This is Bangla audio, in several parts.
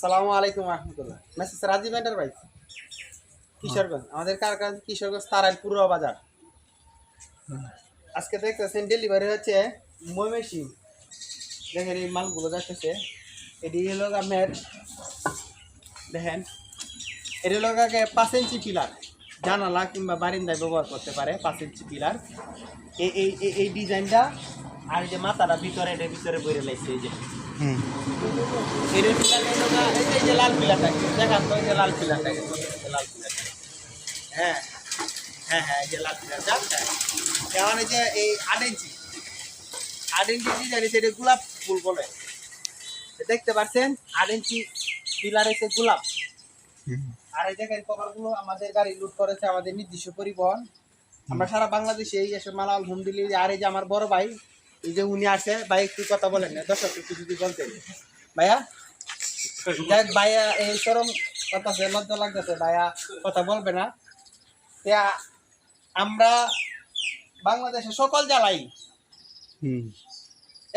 সালামু আলাইকুম রহমতুল্লাহ। Message Rajib enterprise Kishoreganj. আমাদের কারখানা কিশোরগঞ্জ তারাইল পূর্ব বাজার। আজকে দেখতেছেন ডেলিভারি হচ্ছে ময়মেসিং দেখেন এই মালগুলো যাচ্ছে। এটি হলো আপনার, দেখেন, এটি হলো আগে পাঁচ ইঞ্চি পিলার। জানালা কিংবা বারিন্দায় ব্যবহার করতে পারে পাঁচ ইঞ্চি পিলার। এই- এই ডিজাইনটা আর এই যে মাথাটা ভিতরে এটার ভিতরে বইরে লাগছে এই যে। হুম। এটার পিলার এই যে এই যে- এই যে লাল পিলারটা দেখান তো এই যে লাল পিলারটা লাল পিলারটা। হ্যাঁ হ্যাঁ হ্যাঁ এই যে লাল পিলারটা এখন এই যে এই আট ইঞ্চি আট ইঞ্চি ডিজাইন সেটা গোলাপ ফুল বলে। দেখতে পাচ্ছেন আট ইঞ্চি পিলার এসে গোলাপ। আর এই দেখেন কভারগুলো আমাদের গাড়ি লুট করেছে আমাদের নির্দিষ্ট পরিবহন। আমরা সারা বাংলাদেশে এই এসব মালাল হোম ডেলিভারি আর এই যে আমার বড় ভাই এই যে উনি আসে ভাই একটু কথা বলেন না দর্শক একটু যদি বলতেন। ভাইয়া? যাই ভাইয়া এই চরম কথা লজ্জা লাগতেছে ভাইয়া কথা বলবে না। তা আমরা বাংলাদেশে সকল জেলাই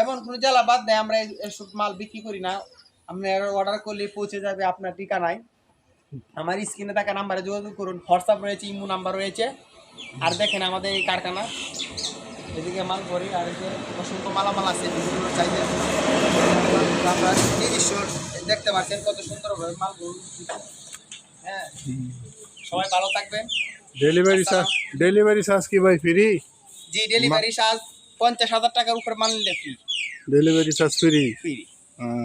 এমন কোনো জেলা বাদ দেয় আমরা এসব মাল বিক্রি করি না। আপনার অর্ডার করলে পৌঁছে যাবে আপনার ঠিকানায়। আমার স্ক্রিনে থাকা নাম্বারে যোগাযোগ করুন হোয়াটসঅ্যাপ রয়েছে ইমো নাম্বার রয়েছে। আর দেখেন আমাদের এই কারখানা। এদিকে মাল করি আর এই যে অসংখ্য মালামাল আছে বিভিন্ন চাইতে আমরা নিজস্ব দেখতে পাচ্ছেন কত সুন্দরভাবে মালগুলো হ্যাঁ সবাই ভালো থাকবেন। ডেলিভারি চার্জ ডেলিভারি চার্জ কি ভাই ফ্রি জি ডেলিভারি চার্জ পঞ্চাশ হাজার টাকার উপরে মাল নিলে free delivery charge free free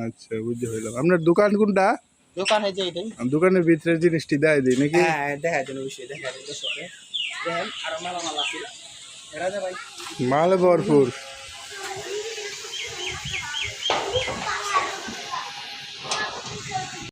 আচ্ছা বুঝতে হইলাম আপনার দোকান কোনটা? দোকান হয়েছে এটাই। দোকানের ভিতরে জিনিসটি দেয় দিই নাকি? হ্যাঁ দেখা যায় অবশ্যই দেখা যায় দর্শকে দেখেন আরও মালামাল আছে। মাল ভরপুর।